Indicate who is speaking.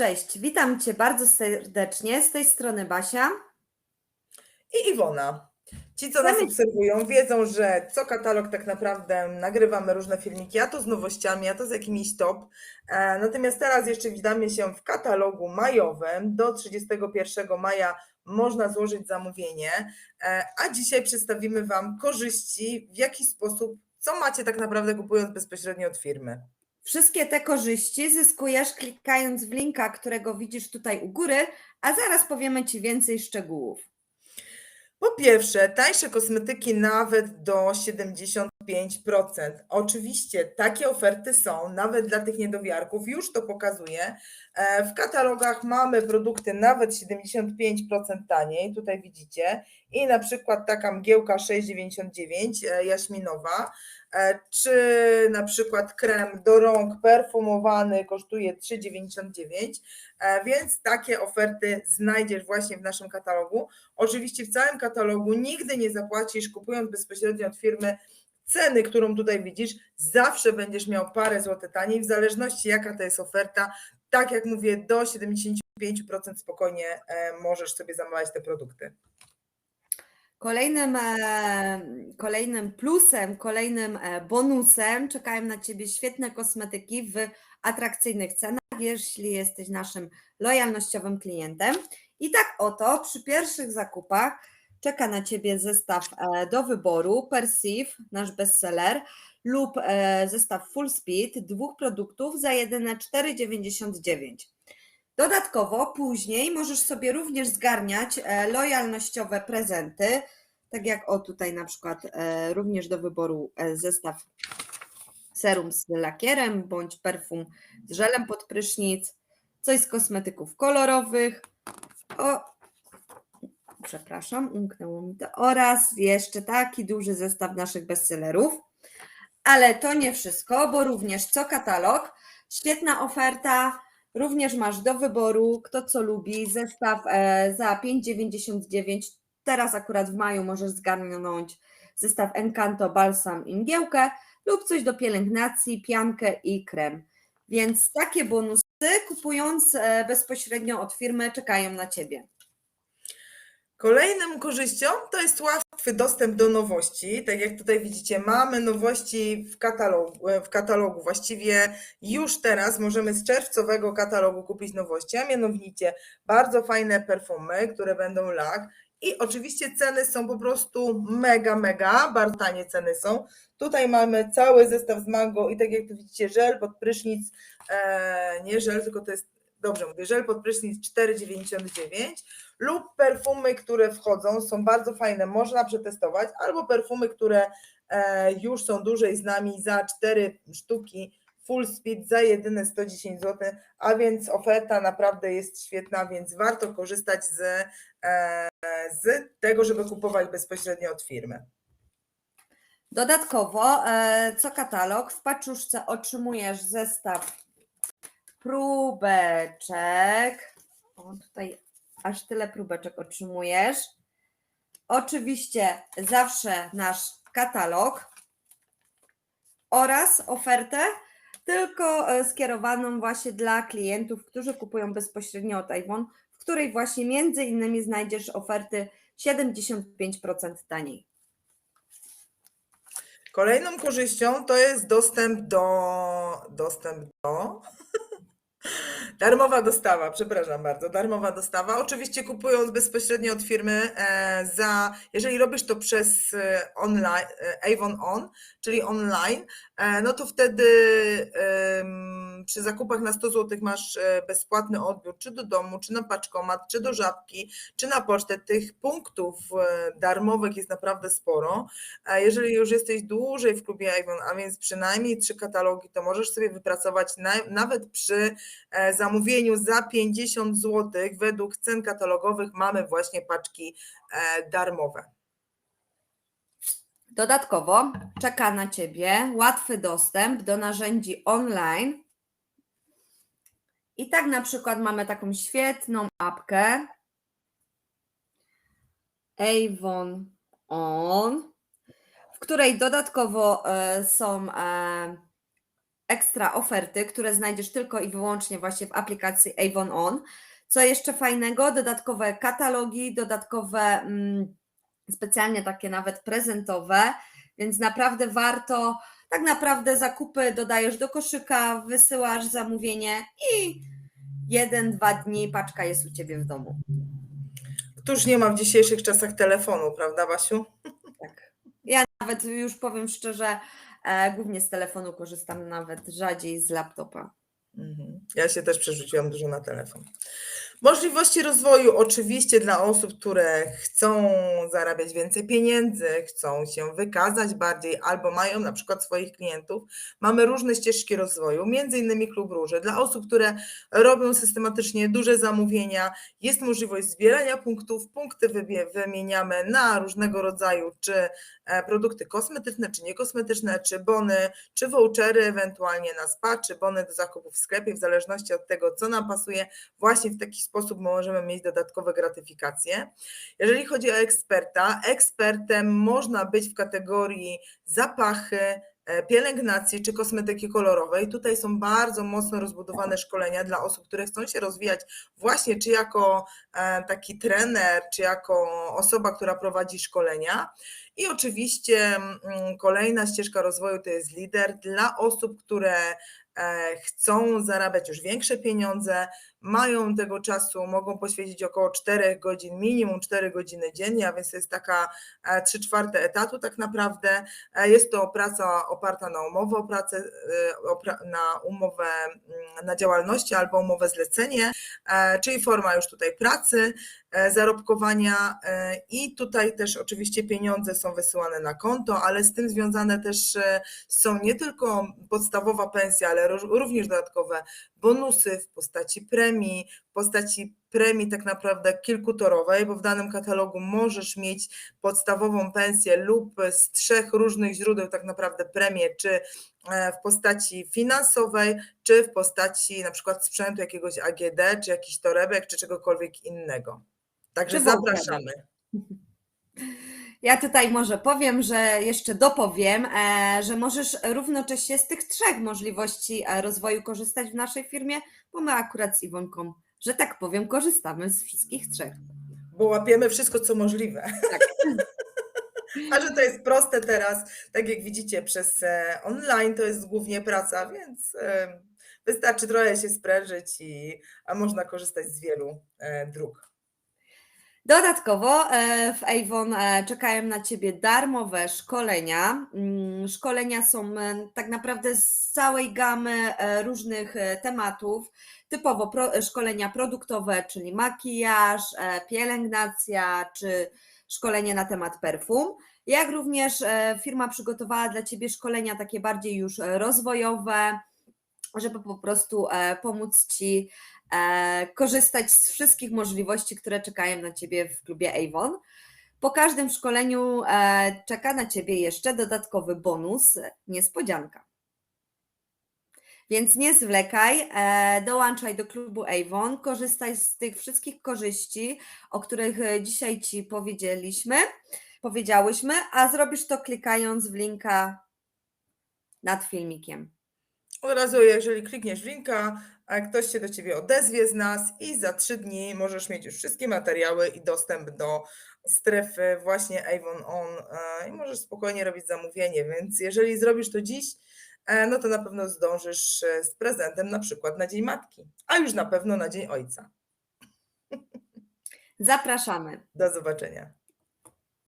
Speaker 1: Cześć, witam Cię bardzo serdecznie. Z tej strony Basia.
Speaker 2: i Iwona. Ci, co nas
Speaker 1: Chcemy-
Speaker 2: obserwują, wiedzą, że co katalog tak naprawdę nagrywamy różne filmiki, a to z nowościami, a to z jakimiś top. E, Natomiast teraz jeszcze witamy się w katalogu majowym. Do 31 maja można złożyć zamówienie, E, a dzisiaj przedstawimy Wam korzyści, w jaki sposób, co macie tak naprawdę kupując bezpośrednio od firmy.
Speaker 1: Wszystkie te korzyści zyskujesz klikając w linka, którego widzisz tutaj u góry, a zaraz powiemy Ci więcej szczegółów.
Speaker 2: Po pierwsze, tańsze kosmetyki nawet do 75%. Oczywiście takie oferty są, nawet dla tych niedowiarków, już to pokazuję. E, W katalogach mamy produkty nawet 75% taniej, tutaj widzicie. I na przykład taka mgiełka 6,99 e, jaśminowa, e, czy na przykład krem do rąk perfumowany kosztuje 3,99, e, więc takie oferty znajdziesz właśnie w naszym katalogu. Oczywiście w całym katalogu nigdy nie zapłacisz, kupując bezpośrednio od firmy ceny, którą tutaj widzisz, zawsze będziesz miał parę złotych taniej, w zależności jaka to jest oferta. Tak jak mówię, do 75% spokojnie e, możesz sobie zamawiać te produkty.
Speaker 1: Kolejnym, e, kolejnym plusem, kolejnym e, bonusem czekają na Ciebie świetne kosmetyki w atrakcyjnych cenach, jeśli jesteś naszym lojalnościowym klientem. I tak oto przy pierwszych zakupach czeka na Ciebie zestaw e, do wyboru Perceive, nasz bestseller, lub e, zestaw Full Speed dwóch produktów za jedyne 4,99. Dodatkowo później możesz sobie również zgarniać e, lojalnościowe prezenty, tak jak o tutaj na przykład również do wyboru zestaw serum z lakierem bądź perfum z żelem pod prysznic, coś z kosmetyków kolorowych. O, przepraszam, umknęło mi to. Oraz jeszcze taki duży zestaw naszych bestsellerów. Ale to nie wszystko, bo również co katalog, świetna oferta, Również masz do wyboru, kto co lubi, zestaw e, za 5,99. Teraz akurat w maju możesz zgarnąć zestaw Encanto Balsam i mgiełkę lub coś do pielęgnacji, piankę i krem. Więc takie bonusy kupując e, bezpośrednio od firmy czekają na Ciebie.
Speaker 2: Kolejnym korzyścią to jest łatwy dostęp do nowości. Tak jak tutaj widzicie, mamy nowości w katalogu, w katalogu. Właściwie już teraz możemy z czerwcowego katalogu kupić nowości, a mianowicie bardzo fajne perfumy, które będą lak. I oczywiście ceny są po prostu mega, mega, bardzo tanie ceny są. Tutaj mamy cały zestaw z mango i tak jak tu widzicie, żel pod prysznic, e, nie żel, tylko to jest, dobrze mówię, żel pod prysznic 4,99 lub perfumy, które wchodzą, są bardzo fajne, można przetestować, albo perfumy, które e, już są dłużej z nami za 4 sztuki full speed za jedyne 110 zł, a więc oferta naprawdę jest świetna, więc warto korzystać z, e, z tego, żeby kupować bezpośrednio od firmy.
Speaker 1: Dodatkowo, e, co katalog, w paczuszce otrzymujesz zestaw próbeczek. O, tutaj aż tyle próbeczek otrzymujesz. Oczywiście zawsze nasz katalog oraz ofertę, tylko e, skierowaną właśnie dla klientów, którzy kupują bezpośrednio od Avon, w której właśnie między innymi znajdziesz oferty 75% taniej.
Speaker 2: Kolejną korzyścią to jest dostęp do dostęp do Darmowa dostawa, przepraszam bardzo, darmowa dostawa. Oczywiście kupując bezpośrednio od firmy e, za, jeżeli robisz to przez e, online, e, Avon On, czyli online, no to wtedy em, przy zakupach na 100 zł masz e, bezpłatny odbiór, czy do domu, czy na paczkomat, czy do żabki, czy na pocztę. Tych punktów e, darmowych jest naprawdę sporo. Jeżeli już jesteś dłużej w klubie Avon, a więc przynajmniej trzy katalogi, to możesz sobie wypracować na, nawet przy e, zamówieniu za 50 zł według cen katalogowych mamy właśnie paczki darmowe.
Speaker 1: Dodatkowo czeka na Ciebie łatwy dostęp do narzędzi online. I tak na przykład mamy taką świetną apkę Avon On, w której dodatkowo e, są e, ekstra oferty, które znajdziesz tylko i wyłącznie właśnie w aplikacji Avon On. Co jeszcze fajnego? Dodatkowe katalogi, dodatkowe mm, specjalnie takie nawet prezentowe, więc naprawdę warto. Tak naprawdę zakupy dodajesz do koszyka, wysyłasz zamówienie i jeden, dwa dni paczka jest u ciebie w domu.
Speaker 2: Któż nie ma w dzisiejszych czasach telefonu, prawda, Basiu?
Speaker 1: Tak. Ja nawet już powiem szczerze, e, głównie z telefonu korzystam, nawet rzadziej z laptopa.
Speaker 2: Mhm. Ja się też przerzuciłam dużo na telefon. Możliwości rozwoju oczywiście dla osób, które chcą zarabiać więcej pieniędzy, chcą się wykazać bardziej albo mają na przykład swoich klientów. Mamy różne ścieżki rozwoju, między innymi Klub Róży. Dla osób, które robią systematycznie duże zamówienia, jest możliwość zbierania punktów. Punkty wymieniamy na różnego rodzaju, czy e, produkty kosmetyczne, czy niekosmetyczne, czy bony, czy vouchery, ewentualnie na spa, czy bony do zakupu w sklepie, w zależności od tego, co nam pasuje. Właśnie w taki sposób możemy mieć dodatkowe gratyfikacje. Jeżeli chodzi o eksperta, ekspertem można być w kategorii zapachy, e, pielęgnacji czy kosmetyki kolorowej. Tutaj są bardzo mocno rozbudowane szkolenia dla osób, które chcą się rozwijać właśnie czy jako e, taki trener, czy jako osoba, która prowadzi szkolenia. I oczywiście mm, kolejna ścieżka rozwoju to jest lider dla osób, które e, chcą zarabiać już większe pieniądze, mają tego czasu, mogą poświęcić około 4 godzin, minimum 4 godziny dziennie, a więc jest taka 3 czwarte etatu tak naprawdę. E, Jest to praca oparta na umowę o pracę, e, na umowę mm, na działalności albo umowę zlecenie, e, czyli forma już tutaj pracy, e, zarobkowania e, i tutaj też oczywiście pieniądze są wysyłane na konto, ale z tym związane też e, są nie tylko podstawowa pensja, ale również dodatkowe bonusy w postaci premii, w postaci premii tak naprawdę kilkutorowej, bo w danym katalogu możesz mieć podstawową pensję lub z trzech różnych źródeł tak naprawdę premię, czy e, w postaci finansowej, czy w postaci na przykład sprzętu jakiegoś AGD, czy jakichś torebek, czy czegokolwiek innego. Także zapraszamy.
Speaker 1: Ja tutaj może powiem, że jeszcze dopowiem, e, że możesz równocześnie z tych trzech możliwości e, rozwoju korzystać w naszej firmie, bo my akurat z Iwonką, że tak powiem, korzystamy z wszystkich trzech.
Speaker 2: Bo łapiemy wszystko, co możliwe.
Speaker 1: Tak.
Speaker 2: A że to jest proste teraz, tak jak widzicie, przez e, online to jest głównie praca, więc wystarczy trochę się sprężyć i a można korzystać z wielu dróg.
Speaker 1: Dodatkowo e, w Avon e, czekają na Ciebie darmowe szkolenia. Mm, Szkolenia są e, tak naprawdę z całej gamy różnych tematów. Typowo szkolenia produktowe, czyli makijaż, pielęgnacja czy szkolenie na temat perfum. Jak również firma przygotowała dla Ciebie szkolenia takie bardziej już rozwojowe, żeby po prostu e, pomóc Ci e, korzystać z wszystkich możliwości, które czekają na Ciebie w klubie Avon. Po każdym szkoleniu e, czeka na Ciebie jeszcze dodatkowy bonus, niespodzianka. Więc nie zwlekaj, dołączaj do klubu Avon, korzystaj z tych wszystkich korzyści, o których dzisiaj Ci powiedzieliśmy, powiedziałyśmy, a zrobisz to klikając w linka nad filmikiem.
Speaker 2: Od razu, jeżeli klikniesz w linka, a ktoś się do Ciebie odezwie z nas i za trzy dni możesz mieć już wszystkie materiały i dostęp do strefy właśnie Avon On e, i możesz spokojnie robić zamówienie, więc jeżeli zrobisz to dziś, e, no to na pewno zdążysz e, z prezentem na przykład na Dzień Matki, a już na pewno na Dzień Ojca.
Speaker 1: Zapraszamy.
Speaker 2: Do zobaczenia.